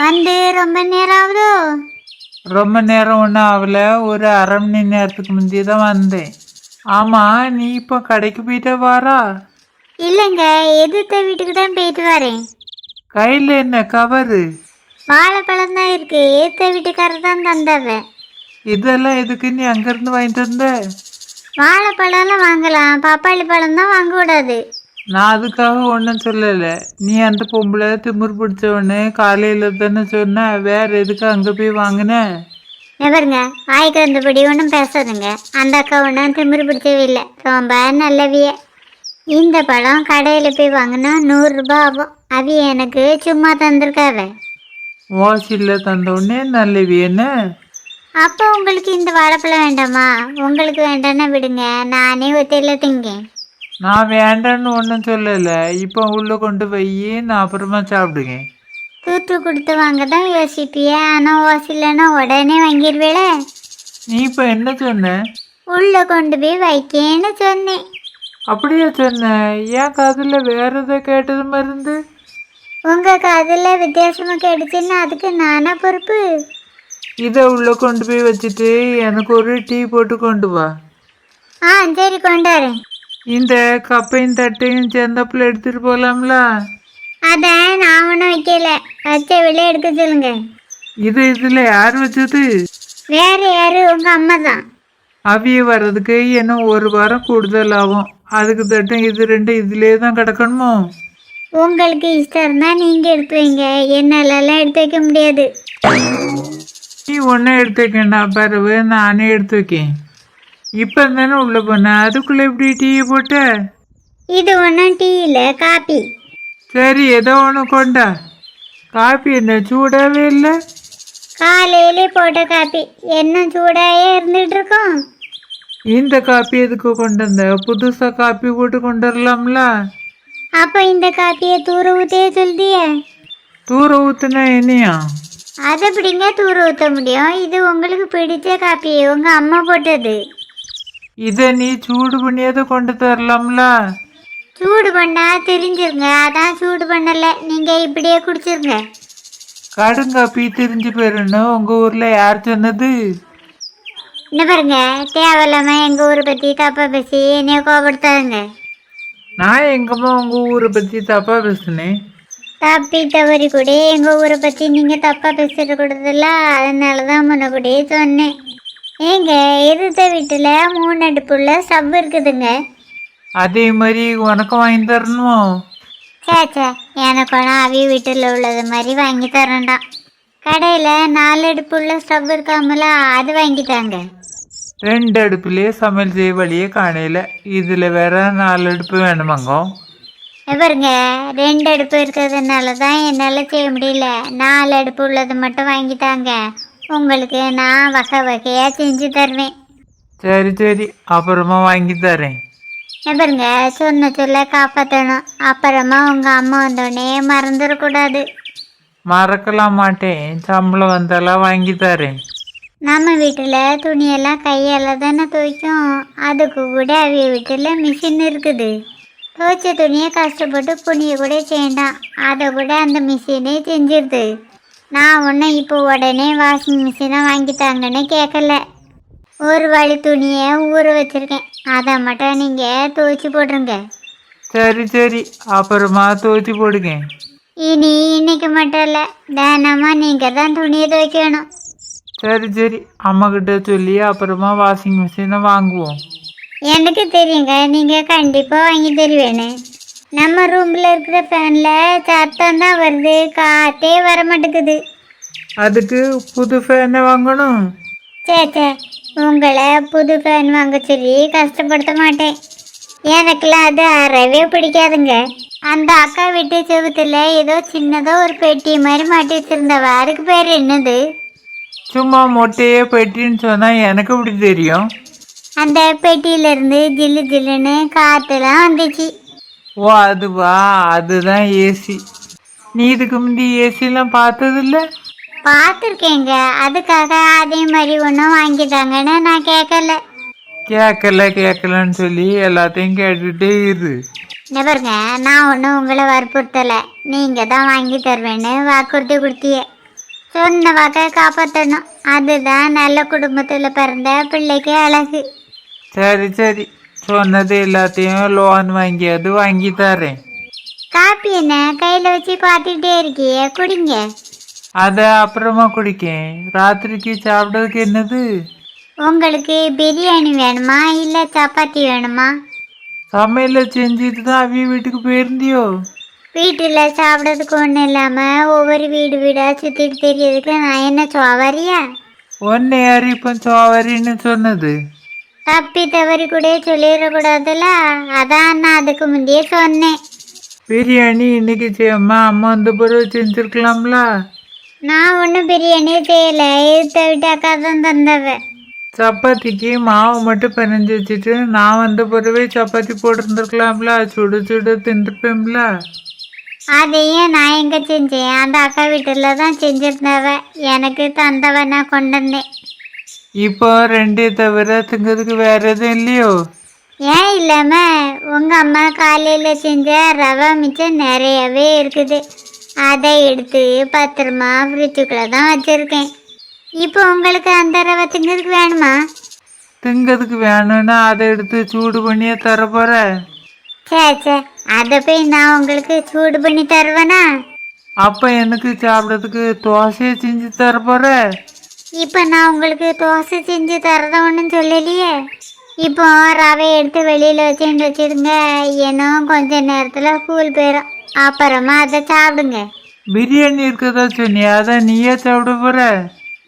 வந்து ரொம்ப நேரம் ஆகுதோ? ரொம்ப நேரம் ஒன்றும் ஆகல. ஒரு அரை மணி நேரத்துக்கு முந்தி தான் வந்தேன். ஆமாம் நீ இப்போ கடைக்கு போயிட்டே வாரா இல்லைங்க எதிர்த்த வீட்டுக்கு தான் போயிட்டு வரேன். கையில் என்ன கவரு? வாழைப்பழம் தான் இருக்கு. ஏத்த வீட்டுக்காரர் தான் தந்தவ. இதெல்லாம் எதுக்கு நீ அங்கேருந்து வாங்கிட்டு வந்த? வாழைப்பழம்லாம் வாங்கலாம். பப்பாளி பழம் தான் வாங்கக்கூடாது நான் அதுக்காக ஒன்றும் சொல்லலை. நீ அந்த பொம்பளை திமிர் பிடிச்சவொன்னு காலையில் தானே சொன்ன வேற எதுக்கு அங்கே போய் வாங்கின? நபருங்க வாய்க்கு வந்தபடி ஒன்றும் பேசாதுங்க. அந்த அக்கா ஒன்றும் திமிரு பிடிச்சவே இல்லை. ரொம்ப நல்லவிய. இந்த பழம் கடையில் போய் வாங்கினா நூறுரூபா ஆகும். அவிய எனக்கு சும்மா தந்திருக்காவ. வாசியில் தந்தோடனே நல்லவி என்ன அப்போ உங்களுக்கு இந்த வாழைப்பழம் வேண்டாமா? உங்களுக்கு வேண்டாம்னா விடுங்க. நானே ஒத்தையில் திங்கேன். நான் வேண்டான்னு ஒன்றும் சொல்லலை. இப்போ உள்ளே கொண்டு போய் நான் அப்புறமா சாப்பிடுங்க. தூத்து கொடுத்து வாங்க தான் யோசிப்பிய. ஆனால் ஓசிலன்னா உடனே வாங்கிடுவேல நீ இப்போ என்ன சொன்ன? உள்ளே கொண்டு போய் வைக்கேன்னு சொன்னேன். அப்படியே சொன்ன? ஏன் காதில் வேற எதை கேட்டது மருந்து? உங்கள் காதில் வித்தியாசமாக கேட்டுச்சுன்னா அதுக்கு நானா பொறுப்பு? இதை உள்ளே கொண்டு போய் வச்சுட்டு எனக்கு ஒரு டீ போட்டு கொண்டு வா. ஆ சரி கொண்டாரேன் இந்த கப்பையும் தட்டையும் சேர்ந்தாப்புல எடுத்துட்டு போகலாம்ல அதான் நான் ஒன்றும் வைக்கல. வச்ச வெளியே எடுக்க சொல்லுங்க. இது இதில் யார் வச்சது? வேற யாரு? உங்க அம்மா தான். அவிய வர்றதுக்கு இன்னும் ஒரு வாரம் கூடுதல் ஆகும். அதுக்கு தட்டும் இது ரெண்டு இதுலேயே தான் கிடக்கணுமோ? உங்களுக்கு இஷ்டம் இருந்தா நீங்க எடுத்து வைங்க. என்னாலலாம் எடுத்து வைக்க முடியாது. நீ ஒன்றும் எடுத்து வைக்கண்டா பிறகு நானே எடுத்து வைக்கேன். இப்போ தானே உள்ளே போனேன் அதுக்குள்ளே எப்படி டீயை போட்ட? இது ஒன்றும் டீ இல்லை காப்பி சரி ஏதோ ஒன்று கொண்டா. காப்பி என்ன சூடாகவே இல்லை? காலையிலே போட்ட காப்பி என்ன சூடாயே இருந்துட்டு இருக்கோம் இந்த காப்பி எதுக்கு கொண்டு வந்த? புதுசாக காப்பி போட்டு கொண்டு வரலாம்ல? அப்போ இந்த காப்பியை தூர ஊற்றியே சொல்லியே தூர ஊற்றுனா என்னையா? அதை எப்படிங்க தூர ஊற்ற முடியும்? இது உங்களுக்கு பிடிச்ச காப்பி உங்க அம்மா போட்டது. இதை நீ சூடு பண்ணியாவது கொண்டு தரலாம்ல. சூடு பண்ணா தெரிஞ்சிருங்க. அதான் சூடு பண்ணல. நீங்க இப்படியே குடிச்சிருங்க. கடுங்காப்பி தெரிஞ்சு போயிருன்னு உங்கள் ஊரில் யார் சொன்னது? என்ன பாருங்க. தேவையில்லாம எங்க ஊரை பத்தி தப்பா பேசி என்னைய கோபப்படுத்தாதுங்க நான் எங்கம்மா உங்கள் ஊரை பற்றி தப்பாக பேசுனேன்? தப்பி தவறி கூட எங்க ஊரை பத்தி நீங்க தப்பா பேசிட்டு கூடாதுல்ல அதனாலதான் முன்னக்கூடயே சொன்னேன். ஏங்க எதிர்த்த வீட்டுல மூணு அடுப்புள்ள ஸ்டவ் இருக்குதுங்க? அதே மாதிரி உனக்கும் வாங்கி தரணுமோ? சே சே எனக்கு வேணா அவி வீட்டில் உள்ளது மாதிரி வாங்கி தரேன்டாம் கடையில் நாலு அடுப்புள்ள ஸ்டவ் இருக்காமல அது வாங்கிட்டாங்க ரெண்டு அடுப்புலேயே சமையல் செய்ய வழியே காணையில் இதில் வேற நாலு அடுப்பு வேணுமாங்கோ? பாருங்க ரெண்டு அடுப்பு இருக்கிறதுனால தான் என்னால் செய்ய முடியல. நாலு அடுப்பு உள்ளது மட்டும் வாங்கிட்டாங்க உங்களுக்கு நான் வகை வகையாக செஞ்சு தருவேன். சரி சரி. அப்புறமா வாங்கி தரேன். பாருங்க சொன்ன சொல்ல காப்பாற்றணும் அப்புறமா உங்கள் அம்மா வந்தோடனே மறந்துடக்கூடாது. மறக்கலாம் மாட்டேன். சம்பளம் வந்தாலாம் வாங்கி தரேன். நம்ம வீட்டில் துணியெல்லாம் கையால் தானே துவைக்கும். அதுக்கு கூட அவிய வீட்டில் மிஷின் இருக்குது. துவைச்ச துணியை கஷ்டப்பட்டு புனிய கூட செய்யண்டாம். அதை கூட அந்த மிஷினே செஞ்சிருது. நான் ஒன்றும் இப்போ உடனே வாஷிங் மிஷினை வாங்கித்தாங்கன்னு கேட்கல ஒரு வழி துணியை ஊற வச்சுருக்கேன். அதை மட்டும் நீங்கள் துவைச்சி போட்டுருங்க. சரி சரி. அப்புறமா துவைச்சி போடுங்க. இனி இன்னைக்கு மட்டும் இல்லை தினமும் நீங்கள் தான் துணியை துவைக்கணும். சரி சரி. அம்மா கிட்ட சொல்லி அப்புறமா வாஷிங் மிஷினை வாங்குவோம். எனக்கு தெரியுங்க நீங்கள் கண்டிப்பாக வாங்கி தருவேன்னு. நம்ம ரூமில் இருக்கிற ஃபேனில் சத்தம் தான் வருது. காற்றே வர மாட்டேங்குது அதுக்கு புது ஃபேனை வாங்கணும். சே சே உங்களை புது ஃபேன் வாங்க சொல்லி கஷ்டப்படுத்த மாட்டேன். எனக்கெல்லாம் அது அறவே பிடிக்காதுங்க. அந்த அக்கா வீட்டு செவுத்துல ஏதோ சின்னதோ ஒரு பெட்டி மாதிரி மாட்டி வச்சிருந்தவ அதுக்கு பேர் என்னது? சும்மா மொட்டையே பெட்டின்னு சொன்னால் எனக்கு இப்படி தெரியும்? அந்த பெட்டியிலேருந்து ஜில்லு ஜில்லுன்னு காற்றுலாம் வந்துச்சு. ஓ அதுவா? அதுதான் ஏசி நீ இதுக்கு முந்தி ஏசிலாம் பார்த்ததில்ல? பார்த்துருக்கேங்க. அதுக்காக அதே மாதிரி ஒன்றும் வாங்கிட்டாங்கன்னு நான் கேட்கல. கேட்கல கேட்கலன்னு சொல்லி எல்லாத்தையும் கேட்டுட்டே இரு. இந்த பாருங்க நான் ஒன்றும் உங்களை வற்புறுத்தலை. நீங்கள் தான் வாங்கி தருவேன்னு வாக்குறுதி கொடுத்திய. சொன்ன வாக்கை காப்பாற்றணும் அதுதான் நல்ல குடும்பத்தில் பிறந்த பிள்ளைக்கு அழகு. சரி சரி. சொன்னது எல்லாத்தையும் லோன் வாங்கியாவது வாங்கி தரேன். காப்பி என்ன? கையில் வச்சு பார்த்துக்கிட்டே இருக்கியே குடிங்க. அதை அப்புறமா குடிக்கேன். ராத்திரிக்கு சாப்பிட்றதுக்கு என்னது? உங்களுக்கு பிரியாணி வேணுமா? இல்லை சப்பாத்தி வேணுமா? சமையலை செஞ்சுட்டு தான் அவிய வீட்டுக்கு போயிருந்தியோ? வீட்டில் சாப்பிட்றதுக்கு ஒன்றும் இல்லாமல் ஒவ்வொரு வீடு வீடாக சுற்றிட்டு தெரியறதுக்கு நான் என்ன சோவாரியா? ஒன்னு யார் இப்போ சோவரின்னு சொன்னது? தப்பி தவறி கூட சொல்லிடக்கூடாதுல்ல? அதான் நான் அதுக்கு முந்தையே சொன்னேன். பிரியாணி இன்னைக்கு செய்யம்மா அம்மா வந்த பிறகு செஞ்சுருக்கலாம்ல? நான் ஒன்றும் பிரியாணி செய்யலை. எடுத்த விட்டு அக்கா தான் தந்தவ. சப்பாத்திக்கு மாவு மட்டும் பிணைஞ்சு வச்சுட்டு நான் வந்த பிறவே சப்பாத்தி போட்டிருந்துருக்கலாம்ல? சுடு சுடு தின்றுப்பேன்ல அதையும் நான் எங்கே செஞ்சேன்? அந்த அக்கா வீட்டில் தான் செஞ்சிருந்தவ. எனக்கு தந்தவ நான் கொண்டு வந்தேன். இப்போ ரெண்டே தவிர திங்கிறதுக்கு வேற எதுவும் இல்லையோ? ஏன் இல்லாமல் உங்கள் அம்மா காலையில் செஞ்ச ரவை மிச்சம் நிறையவே இருக்குது. அதை எடுத்து பத்திரமா ஃப்ரிட்ஜுக்குள்ளே தான் வச்சுருக்கேன். இப்போ உங்களுக்கு அந்த ரவை திங்கிறதுக்கு வேணுமா? திங்கிறதுக்கு வேணும்னா அதை எடுத்து சூடு பண்ணியே தர போற? சே சே அதை போய் நான் உங்களுக்கு சூடு பண்ணி தருவேனா? அப்போ எனக்கு சாப்பிட்றதுக்கு தோசையை செஞ்சு தர போற? இப்போ நான் உங்களுக்கு தோசை செஞ்சு தரத ஒன்றும் சொல்லலையே. இப்போ ரவை எடுத்து வெளியில் வச்சுட்டு வச்சிருங்க. இன்னும் கொஞ்ச நேரத்தில் ஸ்கூல் போயிடும் அப்புறமா அதை சாப்பிடுங்க. பிரியாணி இருக்கதா சொன்னியா? அதை நீயே சாப்பிட போற?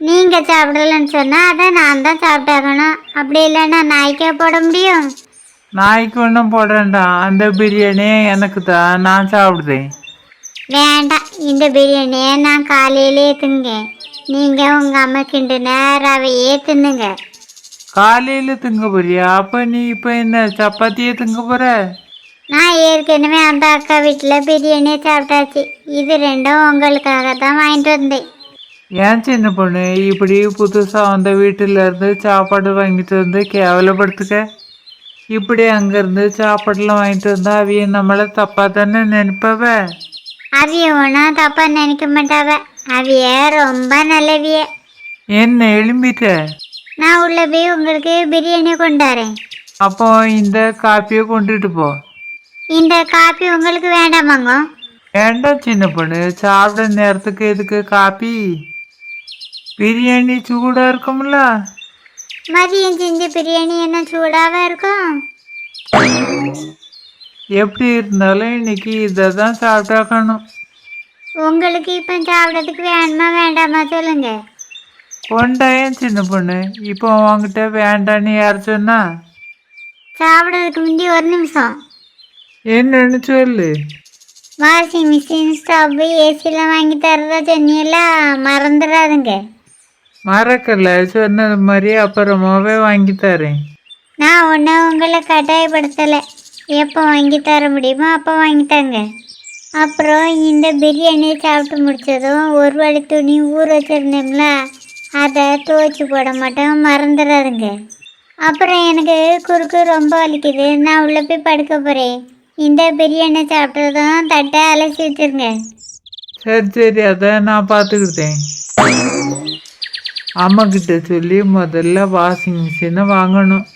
நீங்கள் சாப்பிடலன்னு சொன்னால் அதை நான் தான் சாப்பிட்டாகணும். அப்படி இல்லைன்னா நாய்க்கே போட முடியும். நாய்க்கு ஒன்றும் போடேன்டாம் அந்த பிரியாணியே எனக்கு தான் நான் சாப்பிடுதேன் வேண்டாம். இந்த பிரியாணியை நான் காலையிலே திங்கேன். நீங்கள் உங்கள் அம்மா கிண்டுன ரவையே தின்னுங்க காலையில் திங்க போறியா? அப்போ நீ இப்போ என்ன சப்பாத்தியே திங்க போற? நான் ஏற்கனவே அந்த அக்கா வீட்டில் பிரியாணியை சாப்பிட்டாச்சு. இது ரெண்டும் உங்களுக்காக தான் வாங்கிட்டு வந்தேன். ஏன் சின்ன பொண்ணு? இப்படி புதுசாக வந்த வீட்டில இருந்து சாப்பாடு வாங்கிட்டு வந்து கேவலப்படுத்துக்க? இப்படி அங்கேருந்து சாப்பாடுலாம் வாங்கிட்டு வந்தா அவிய நம்மளை தப்பாக தானே நினைப்பவ? அவிய ஒன்றும் தப்பாக நினைக்க மாட்டாவ. அவிய ரொம்ப நல்லவிய. என்ன எழும்பிட்ட? நான் உள்ள போய் உங்களுக்கு பிரியாணி கொண்டாரேன் அப்போ இந்த காப்பியை கொண்டுட்டு போ. இந்த காப்பி உங்களுக்கு வேண்டாமாங்க வேண்டாம் சின்ன பொண்ணு சாப்பிட நேரத்துக்கு எதுக்கு காப்பி? பிரியாணி சூடாக இருக்கும்ல? மதியம் செஞ்ச பிரியாணி என்ன சூடாவா இருக்கும்? எப்படி இருந்தாலும் இன்னைக்கு இதை தான் சாப்பிட்டாக்கணும் உங்களுக்கு இப்போ சாப்பிட்றதுக்கு வேணுமா வேண்டாமா சொல்லுங்க. கொண்டாயன் சின்ன பொண்ணு. இப்போ உங்ககிட்ட வேண்டான்னு யார் சொன்னா? சாப்பிட்றதுக்கு முந்தி ஒரு நிமிஷம். என்னன்னு சொல்லு. வாஷிங் மிஷின் ஸ்டவ் ஏசிலாம் வாங்கி தரதா சொன்னீங்கள மறந்துடாதுங்க. மறக்கல. சொன்னது மாதிரி அப்புறமாவே வாங்கி தரேன். நான் ஒன்றும் உங்களை கட்டாயப்படுத்தலை. எப்போ வாங்கி தர முடியுமோ அப்போ வாங்கிட்டாங்க அப்புறம் இந்த பிரியாணி சாப்பிட்டு முடித்ததும் ஒரு வழி துணி ஊற வச்சுருந்தோம்ல அதை துவைச்சி போட மாட்டோம் மறந்துடாதுங்க அப்புறம் எனக்கு குறுக்கு ரொம்ப வலிக்குது நான் உள்ளே போய் படுக்க போகிறேன் இந்த பிரியாணி சாப்பிட்டதும் தட்டை அலசி வச்சிருங்க. சரி சரி அதை நான் பார்த்துக்கிட்டேன். அம்மா கிட்ட சொல்லி முதல்ல வாஷிங் மிஷினை வாங்கணும்.